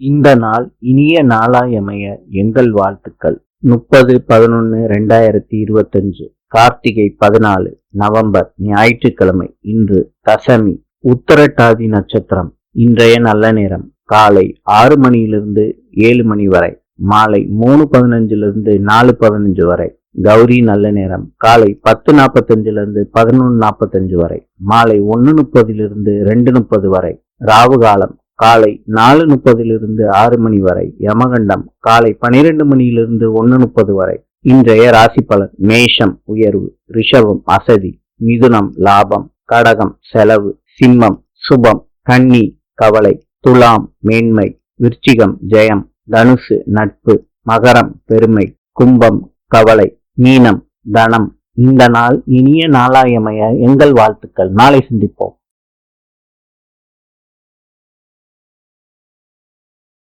இந்த நாள் இனிய நாளாயமைய எங்கள் வாழ்த்துக்கள். முப்பது பதினொன்று ரெண்டாயிரத்தி இருபத்தஞ்சு கார்த்திகை பதினாலு நவம்பர் ஞாயிற்றுக்கிழமை இன்று தசமி உத்தரட்டாதி நட்சத்திரம் இன்றைய நல்ல நேரம் காலை ஆறு மணியிலிருந்து ஏழு மணி வரை மாலை மூணு பதினஞ்சிலிருந்து நாலு பதினஞ்சு வரை கௌரி நல்ல நேரம் காலை பத்து நாற்பத்தஞ்சிலிருந்து பதினொன்று நாற்பத்தஞ்சு வரை மாலை ஒன்று முப்பதிலிருந்து ரெண்டு முப்பது வரை ராவு காலம் காலை நாலு முப்பதிலிருந்து ஆறு மணி வரை யமகண்டம் காலை பனிரெண்டு மணியிலிருந்து ஒன்னு முப்பது வரை. இன்றைய ராசி பலன் மேஷம் உயர்வு ரிஷபம் அசதி மிதுனம் லாபம் கடகம் செலவு சிம்மம் சுபம் கன்னி கவலை துலாம் மேன்மை விருச்சிகம் ஜெயம் தனுசு நட்பு மகரம் பெருமை கும்பம் கவலை மீனம் தனம். இந்த நாள் இனிய நாளாயமைய எங்கள் வாழ்த்துக்கள். நாளை சந்திப்போம்.